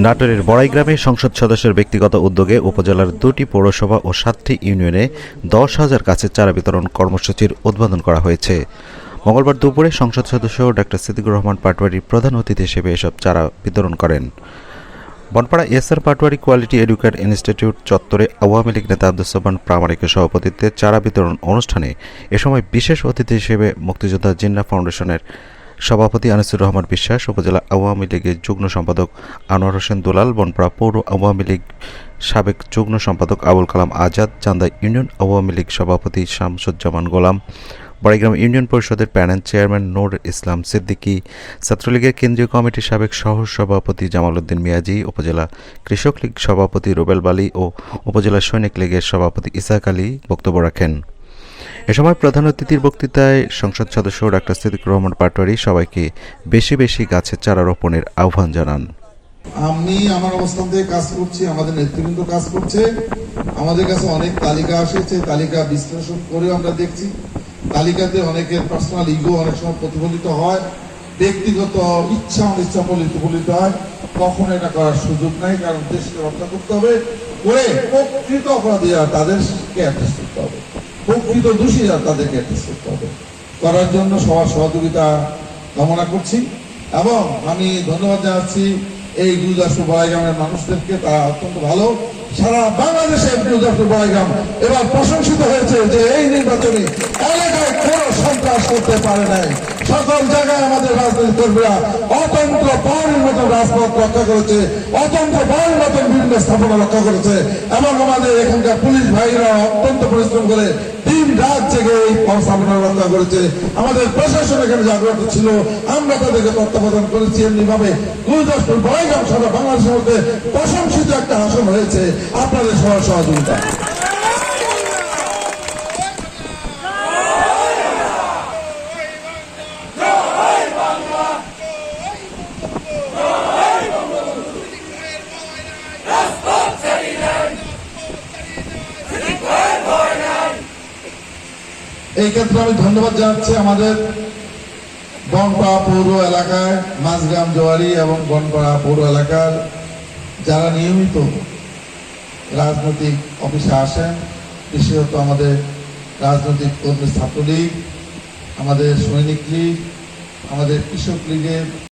নাটোরের বড়াই গ্রামে সংসদ সদস্যের ব্যক্তিগত উদ্যোগে উপজেলার দুটি পৌরসভা ও সাতটি ইউনিয়নে দশ হাজার কাছে চারা বিতরণ কর্মসূচির উদ্বোধন করা হয়েছে। মঙ্গলবার দুপুরে সংসদ সদস্য ডাক্তার সিদ্দিকুর রহমান পাটওয়ারি প্রধান অতিথি হিসেবে এসব চারা বিতরণ করেন। Banpara SR Patwari quality educate institute চত্বরে আওয়ামী লীগ নেতা আব্দুল প্রামাণিকের সভাপতিত্বে চারা বিতরণ অনুষ্ঠানে এ সময় বিশেষ অতিথি হিসেবে মুক্তিযোদ্ধা জিন্না ফাউন্ডেশনের সভাপতি আনিসুর রহমান বিশ্বাস, উপজেলা আওয়ামী লীগের যুগ্ম সম্পাদক আনোয়ার হোসেন দুলাল, বনপাড়া পৌর আওয়ামী লীগ সাবেক যুগ্ম সম্পাদক আবুল কালাম আজাদ চান্দা ইউনিয়ন আওয়ামী লীগ সভাপতি শামসুজ্জামান গোলাম বড়াইগ্রাম ইউনিয়ন পরিষদের প্যানেল চেয়ারম্যান নূর ইসলাম সিদ্দিকী, ছাত্রলীগের কেন্দ্রীয় কমিটির সাবেক সহ সভাপতি জামাল উদ্দিন মিয়াজি, উপজেলা কৃষক লীগ সভাপতি রুবেল বালি ও উপজেলা সৈনিক লীগের সভাপতি ইসাক আলী বক্তব্য রাখেন। এ সময় প্রধান অতিথির বক্তৃতায় সংসদ সদস্য ডাক্তার সিদ্দিকুর রহমান পাটোয়ারি সবাইকে বেশি বেশি গাছের চারা রোপণের আহ্বান জানান। আমি আমার অবস্থান থেকে কাজ করছি, আমাদের নেতৃবৃন্দ কাজ করছে। আমাদের কাছে অনেক তালিকা আসেছে তালিকা বিশ্লেষণ করেও আমরা দেখছি। তালিকাতে অনেকের পার্সোনাল ইগো অনেক সময় প্রতিফলিত হয়, ব্যক্তিগত ইচ্ছা অনিচ্ছা প্রতিফলিত হয়। কখনো এটা করার সুযোগ নাই, কারণ দেশকে রক্ষা করতে হবে। করে প্রকৃত অপরাধী তাদেরকে অ্যাড্রেস করতে হবে। প্রকৃত দোষী যারা, তাদেরকে করার জন্য সবার সহযোগিতা কামনা করছি এবং আমি ধন্যবাদ জানাচ্ছি এই গুরুদাসপুর বড়াইগ্রামের মানুষদেরকে, তারা অত্যন্ত ভালো। সারা বাংলাদেশে গুরুদাসপুর বড়াইগ্রাম এবার প্রশংসিত হয়েছে যে এই নির্বাচনে এলাকায় কোনো সন্ত্রাস করতে পারে নাই। সকল জায়গায় আমাদের রাজনৈতিক কর্মীরা অতন্ত্র পাহাড়ের মতন রাজপথ রক্ষা করেছে, অতন্ত্র মতন বিভিন্ন স্থাপনা লক্ষ্য করেছে। এবং আমাদের এখানকার পুলিশ ভাইরা অত্যন্ত পরিশ্রম করে দিন রাত জেগে এই স্থাপনা রক্ষা করেছে। আমাদের প্রশাসন এখানে জাগ্রত ছিল। আমরা তাদেরকে তত্ত্বাবধান করেছি এমনিভাবে। গুরুদাসপুর বড়াইগ্রাম সারা বাংলাদেশের মধ্যে প্রশংসিত একটা আসন হয়েছে। আপনাদের সহ সহযোগিতা। এই ক্ষেত্রে আমি ধন্যবাদ জানাচ্ছি আমাদের বনপাড়া পৌর এলাকায় মাঝগ্রাম জোয়ারি এবং বনপাড়া পৌর এলাকার যারা নিয়মিত রাজনৈতিক অফিসে আসেন, বিশেষত আমাদের রাজনৈতিক কর্মী ছাত্রলীগ, আমাদের সৈনিক লীগ, আমাদের কৃষক লীগের